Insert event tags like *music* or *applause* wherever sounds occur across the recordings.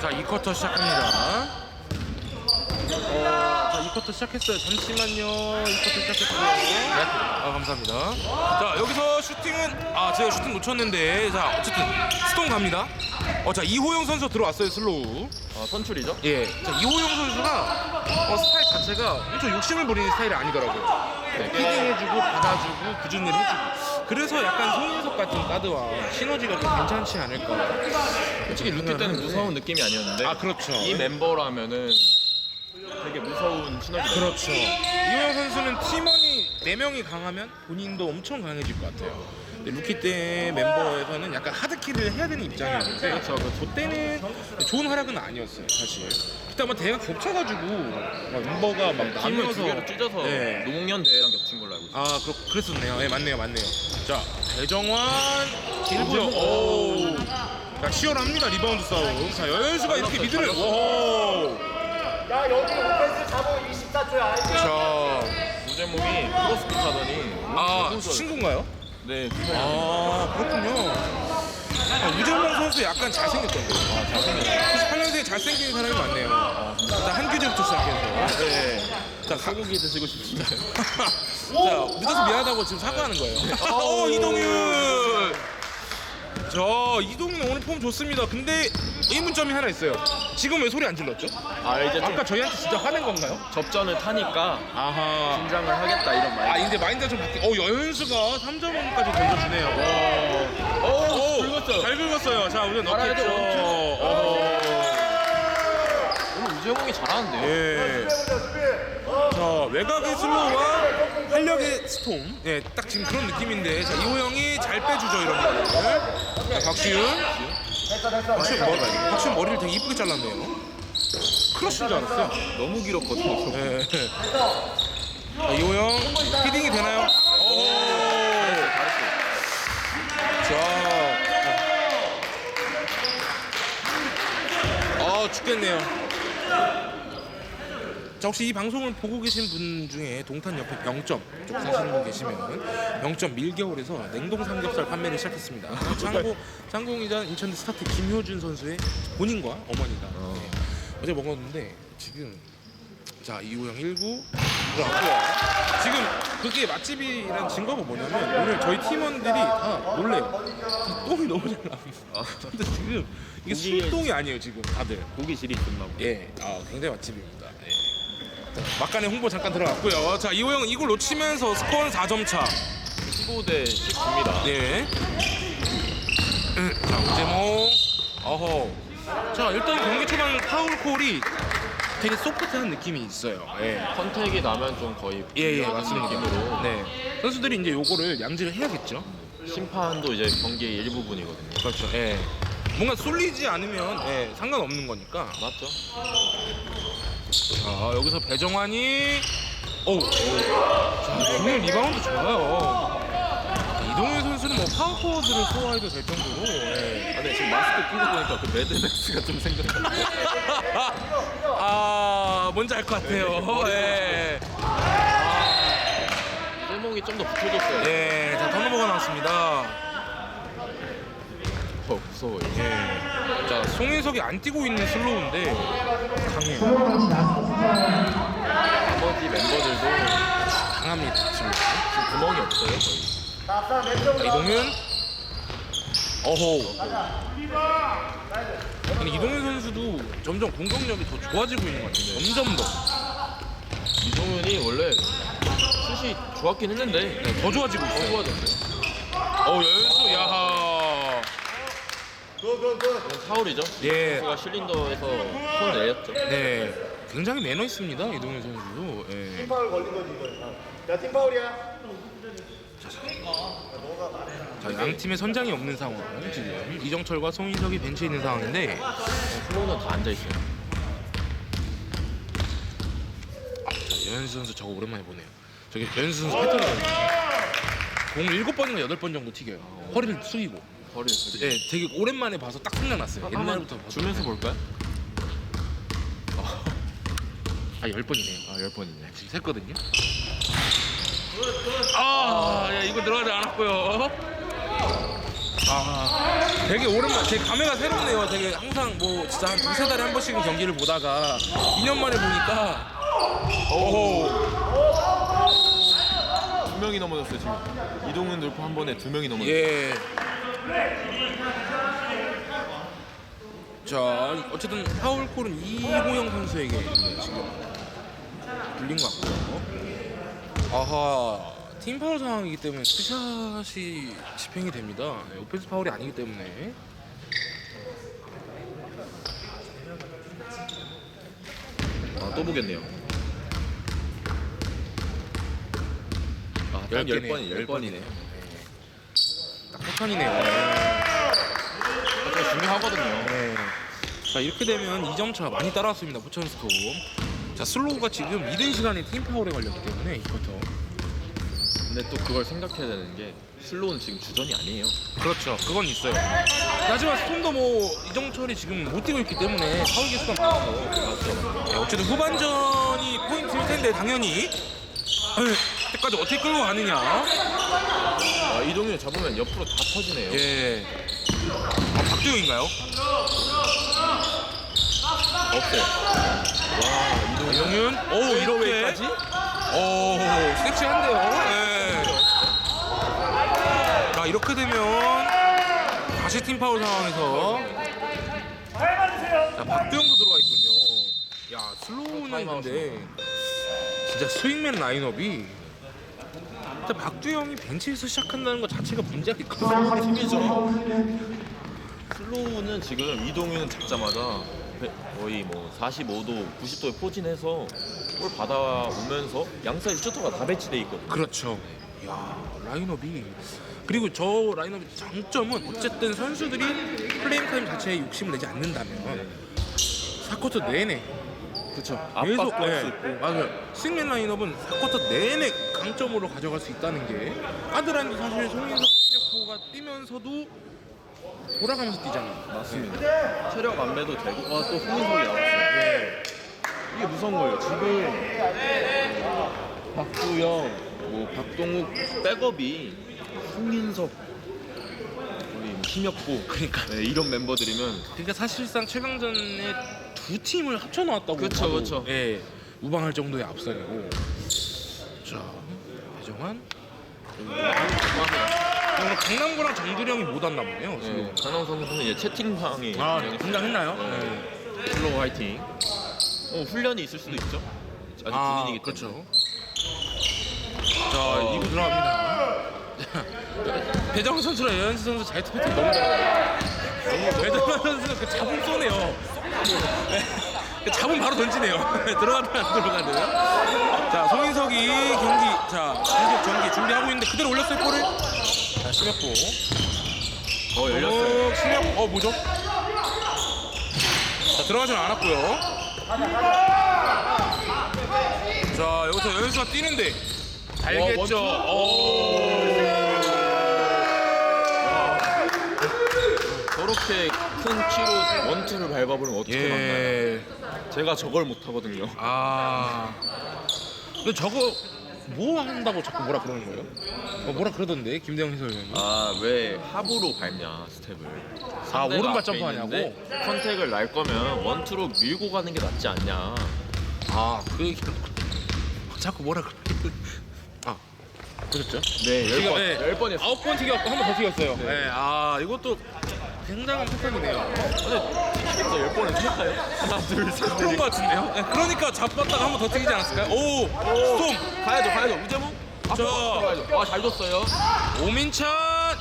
자, 2쿼터 시작합니다. 어, 자, 2쿼터 시작했어요. 잠시만요. 2쿼터 시작했고요. 네. 아, 감사합니다. 자, 여기서 슈팅은, 아, 제가 슈팅 놓쳤는데, 자, 어쨌든, 스톤 갑니다. 어, 자, 이호영 선수 들어왔어요, 슬로우. 어, 선출이죠? 예. 자, 이호영 선수가 어, 스타일 자체가 엄청 욕심을 부리는 스타일이 아니더라고요. 네, 피딩해주고, 받아주고, 굳은 일 해주고. 그래서 약간 송인석 같은 가드와 시너지가 좀 괜찮지 않을까. 솔직히 루키 때는 무서운 느낌이 아니었는데 아, 그렇죠. 이 멤버라면은 되게 무서운 시너지 그렇죠. 이호영 선수는 팀원 이 4명이 강하면 본인도 엄청 강해질 것 같아요. 근데 루키 때 멤버에서는 약간 하드키를 해야 되는 입장이었는데 그렇죠, 그렇죠. 그 때는 좋은 활약은 아니었어요, 사실. 그때 아마 대회가 겹쳐가지고 막 멤버가 막 팀을 나뉘어서 두 개로 찢어서 네. 노공연 대회랑 겹친 걸로 알고 있어요 아, 그렇, 그랬었네요. 네, 맞네요, 맞네요. 자, 배정환, 길고요. 오. 자, 치열합니다, 리바운드 싸움. 자, 여현수가 이렇게 미드를. 오. 야 여기 오펜스 잡아 24초야 자, 우재몽이 크로스핏 하더니 아. 친구인가요? 네 아, 그렇군요. 아, 우재몽 선수 약간 잘생겼던데. 아, 잘생겼어요. 98년생에 잘생긴 사람이 많네요. 일단 한 규제부터 시작해서. 네. 자, 가, 소고기 드시고 싶은데 *laughs* 자, 늦어서 미안하다고 지금 사과하는 거예요. 어, 이동윤! 자, 이동윤 오늘 폼 좋습니다. 근데 의문점이 하나 있어요. 지금 왜 소리 안 질렀죠? 아 이제 좀 아까 저희한테 진짜 화낸 건가요? 접전을 타니까 아하. 긴장을 하겠다 이런 말 아, 근데 마인드가 좀 바뀌... 어, 여현수가 3점원까지 던져주네요. 오, 오, 긁었어요. 잘 긁었어요. 자, 우선 알아야 넣겠죠. 돼요. 어허. 오늘 우재몽이 잘하는데요. 예. 자 외곽의 슬로우와 활력의 스톰. 예, 딱 지금 그런 느낌인데. 자 이호영이 잘 빼주죠 이런 거를 자 박시윤. 박시윤, 머리, 박시윤 머리를 되게 이쁘게 잘랐네요. 크러쉬인 줄 알았어요. 너무 길었거든요 예. 자 이호영 피딩이 되나요? 오. 자, 아 죽겠네요. 자 혹시 이 방송을 보고 계신 분 중에 동탄 옆에 병점 쪽 사시는 분 계시면 병점 밀겨울에서 냉동 삼겹살 판매를 시작했습니다. 창고 창공이자 인천 스타트 김효준 선수의 본인과 어머니가 네. 어제 먹었는데 지금 자 이호영 1구 들어갔고요. 지금 그게 맛집이란 증거가 뭐냐면 오늘 저희 팀원들이 다 놀래요. 다 똥이 너무 잘 나옵니다. 근데 지금 이게 술똥이 아니에요 지금 다들. 고기 질이 있나 봐 예, 아, 굉장히 맛집입니다. 예. 자, 막간에 홍보 잠깐 들어갔고요. 자, 이호영 이걸 놓치면서 스코어는 4점 차. 15대 19입니다 네. 음, 자, 우재몽. 어허. 자, 일단 경기 초반 파울 콜이 되게 소프트한 느낌이 있어요. 예. 컨택이 나면 좀 거의 예, 예, 맞습니다. 느낌으로 네. 선수들이 이제 요거를 양지를 해야겠죠. 심판도 이제 경기의 일부분이거든요 그렇죠. 예. 뭔가 쏠리지 않으면 예, 상관없는 거니까. 맞죠? 자, 여기서 배정환이 오. 자, 오늘 리바운드 좋아요. 뭐 파워포워드를 소화해도 될 정도로 예. 아, 근데 지금 마스크 끼고 보니까 그 매드맥스가 좀 생겼는데 *laughs* 아, 뭔지 알 것 같아요. 예. 세목이 좀 더 붙여줬어요 예. 자, 턴오버가 나왔습니다. 어, 무서워요 예. 자, 송인석이 안 뛰고 있는 슬로우인데 강해요. 나머지 멤버들도 강합니다. 지금. 지금 구멍이 없어요 거의 자, 이동현. 어호. 근데 이동현 선수도 점점 공격력이 더 좋아지고 있는 것 같아요. 점점 더. 이동현이 원래 슛이 좋았긴 했는데 네, 더 좋아지고 더 있어요. 좋아졌어요 어, 연수, 야하. 이건 파울이죠 예. 선수가 실린더에서 손 내렸죠 네. 굉장히 매너 있습니다, 이동현 선수도. 예. 팀파울 걸린 거지 이거 야 팀파울이야 자, 양 팀의 선장이 없는 상황. 지금 이정철과 송인석이 벤치에 있는 상황인데 플로우는 다 앉아 있어요 자, 연수 선수 저거 오랜만에 보네요. 저기 연수 선수 패턴이 공 7번인가 8번 정도 튀겨요. 허리를 숙이고. 허리를 예, 되게 오랜만에 봐서 딱 생각났어요. 옛날부터 봐서. 주면서 볼까요? 아, 10번이네요. 아 10번이네 지금 샜거든요. 아, 야, 이거 들어가지 않았고요. 아, 되게 오랜만, 되게 감회가 새롭네요. 되게 항상 뭐 진짜 한 두세 달에 한 번씩은 경기를 보다가 2년 만에 보니까 오, 두 명이 넘어졌어요 지금. 이동훈 돌파 한 번에 두 명이 넘어졌어요. 예. 자, 어쨌든 파울콜은 이호영 선수에게 네, 지금 불린 것 같고요. 아하, 팀 파울 상황이기 때문에 스샷이 집행이 됩니다. 네, 오펜스 파울이 아니기 때문에. 아, 또 보겠네요. 아, 딱 10번이 10번이네. 딱 폭탄이네요. 좀 중요하거든요. 네. 자 이렇게 되면 2점 차 많이 따라왔습니다 포천 스톰. 자 슬로우가 지금 이른 시간에 팀 파울에 걸렸기 때문에 이 쿼터. 근데 또 그걸 생각해야 되는 게 슬로우는 지금 주전이 아니에요. 그렇죠. 그건 있어요. 하지만 스톰도 뭐 이정철이 지금 못 뛰고 있기 때문에 파울 개수가 많아서 맞죠? 네, 어쨌든 후반전이 포인트일 텐데 당연히 에휴, 때까지 어떻게 끌고 가느냐. 아, 이동현 잡으면 옆으로 다 터지네요. 예. 아, 박두영인가요? 없어요. 영윤? 오 이렇게. 이러웨이까지? 오 섹시한데요. 네. 자 이렇게 되면 다시 팀 파울 상황에서 자 박두영도 들어와 있군요. 야 슬로우는 근데 진짜 스윙맨 라인업이 진짜 박두영이 벤치에서 시작한다는 것 자체가 문제가 있거든요. 팀이죠. 슬로우는 지금 이동윤은 잡자마자 배- 거의 뭐 45도, 90도에 포진해서 볼 받아오면서 양사이드 슈터가 다 배치돼 있거든요. 그렇죠. 야 라인업이 그리고 저 라인업의 장점은 어쨌든 선수들이 플레임 타임 자체에 욕심을 내지 않는다면 사쿼터 내내 그렇죠. 계속 압박도 할수 예, 있고. 맞아요. 승민 라인업은 사쿼터 내내 강점으로 가져갈 수 있다는 게 아드란도 사실 송인석, 신혁호가 뛰면서도 돌아가면서 뛰잖아요. 맞습니다. 체력 안매도 되고 아, 또 홍인석이 나왔어요. 이게 무서운 거예요. 지금 어, 박두영, 뭐 박동욱 백업이 홍인석, 거의 뭐 심혁보 그러니까 네, 이런 멤버들이면 그러니까 사실상 최강전에 두 팀을 합쳐 놓았다고 그쵸, 봐도, 그쵸. 예, 우방할 정도의 앞선이고 자 배정환 그 리고 강남구랑 정두령이 못 왔나 보네요 지금. 네, 강남 선수는 이제 채팅방에 아 긴장했나요? 네. 슬로우 화이팅. 어, 훈련이 있을 수도 있죠. 아직 아 군인이기 때문에. 그렇죠 자 2부 들어갑니다. *laughs* 자, 배정환 선수랑 여현수 선수 자이트 패턴 너무 잘해요. 배정환 선수가 그 잡음 쏘네요. 네, 그 잡음 바로 던지네요. *laughs* 들어가든 안 들어가든 자 송인석이 경기 자 공격 전기 준비하고 있는데 그대로 올렸어요 볼을 자 심혁보 어, 열렸어요. 어, 심혁 어 뭐죠? 자 들어가진 않았고요 자 여기서 여현수가 뛰는데 알겠죠 어. 저렇게 큰 키로 원투를 밟아보면 어떻게 막나요? 예. 제가 저걸 못 하거든요. 아. 근데 저거 뭐 한다고 자꾸 뭐라 그러는 거예요? 어, 뭐라 그러던데 김대영 해설위원이. 아, 왜 합으로 밟냐, 스텝을. 아, 오른발 앞에 점프 하냐고? 있는데 컨택을 날 거면 원투로 밀고 가는 게 낫지 않냐. 아, 그 얘기 자꾸 뭐라 그래. 아. 그렇죠? 네, 열 지금, 번, 예. 열 번이었어. 아홉 번 튀겼고 한 번 더 튀겼어요. 네. 네. 아, 이것도 굉장한 패턴이네요. 그래서 열 번을 할까요? 하나, 둘, 셋, 그런 넷. 것 같은데요? 네, 그러니까 잡았다가 한 번 더 튀기지 않았을까요? 오! 스톰! 가야죠, 가야죠. 우재몽? 자. 아, 잘 줬어요. 오민찬!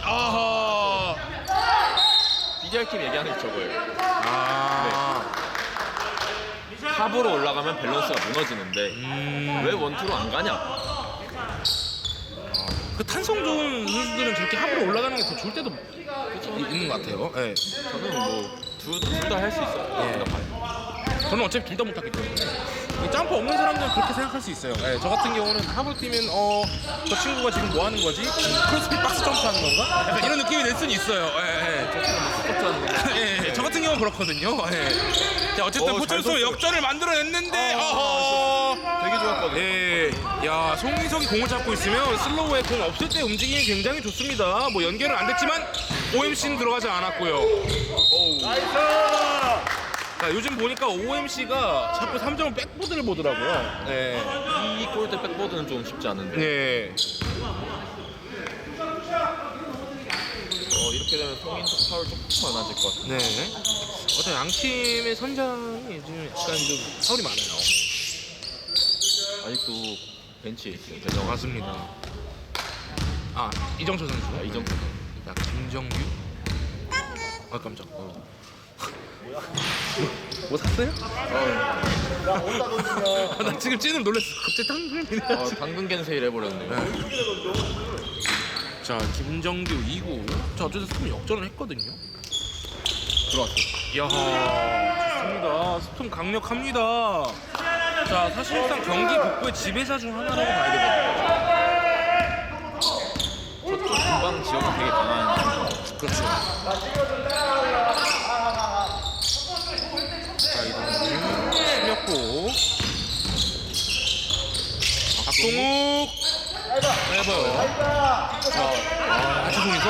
아하! BDR팀 얘기하는 게 저거예요. 아. 합으로 올라가면 밸런스가 무너지는데 음. 왜 원투로 안 가냐? 그 탄성 좋은 선수들은 저렇게 합으로 올라가는 게 더 좋을 때도 이- 있는 것 같아요. 네. 저는 뭐둘다 할 수 있어요. 예. 저는 어차피 둘 다 못하기 때문에 이 점프 없는 사람들은 그렇게 생각할 수 있어요. 네, 저 같은 경우는 합을 뛰면 어 저 친구가 지금 뭐 하는 거지? 크로스핏 박스 점프하는 건가? 약간 이런 느낌이 낼 수는 있어요. 예, 예. *laughs* 예, 예, 저 같은 경우는 그렇거든요. 예. 자 어쨌든 어, 포천수 잘 쳤어요. 역전을 만들어냈는데 아, 어허. 되게 좋았거든요. 예, 야 송희석이 공을 잡고 있으면 슬로우에 공 없을 때 움직임이 굉장히 좋습니다. 뭐 연결은 안 됐지만 OMC는 들어가지 않았고요. 나이스. 자, 요즘 보니까 OMC가 자꾸 3점을 백보드를 보더라고요. 네, 이 골대 백보드는 좀 쉽지 않은데. 네, 어, 이렇게 되면 송인석 파울 조금 많아질 것 같아요. 네. 어떤 양 팀의 선장이 지금 약간 좀 파울이 많아요. 아직도 벤치에 있어요. 대정 맞습니다. 아 이정철 선수. 아, 이정도. 야 김정규. 아 깜짝. 어. 뭐 샀어요? 아, *laughs* 나 지금 찐을 놀랐어. 갑자기 당근이네. 어, 당근 겐 세일 해버렸네요. 자 김정규 2구. 자 어쨌든 스톰 역전을 했거든요. 들어왔어. 이야 좋습니다. 스톰 강력합니다. 자 사실상 경기 북부의 지배자 중 하나라고 봐야 되거든요. 저쪽 중방 지역은 되게 강한. 그렇죠. 자 이동준 심렸고 박동욱 해봐요. 자 다시 송희석.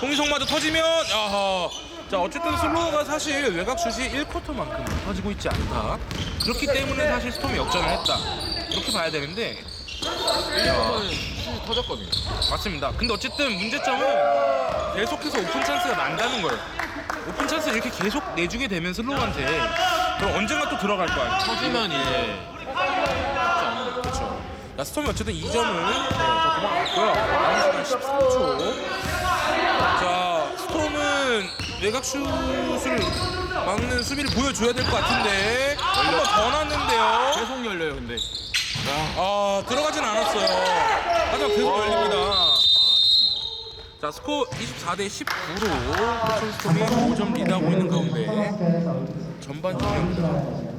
송희석마저 터지면 야하. 자 어쨌든 슬로우가 사실 외곽 슛이 1쿼터만큼 터지고 있지 않다. 그렇기 때문에 사실 스톰이 역전을 했다. 이렇게 봐야 되는데 1쿼터는 슛이 터졌거든요. 맞습니다. 근데 어쨌든 문제점은 계속해서 오픈 찬스가 난다는 거예요. 오픈 찬스 이렇게 계속 내주게 되면 슬로우한테 그럼 언젠가 또 들어갈 거 아니에요. 터지면 이제 않은 그렇죠. 자, 스톰이 어쨌든 2점을 네, 더 도망갔고요. 남은 시간 13초. 자, 스톰은 외곽 슛을 막는 수비를 보여줘야 될 것 같은데 한 번 더 났는데요. 계속 열려요, 근데. 아 들어가진 않았어요. 하지만 계속 열립니다. 자 스코어 24대 19로 포천스톰이 5점 리드하고 있는 가운데 전반 중입니다.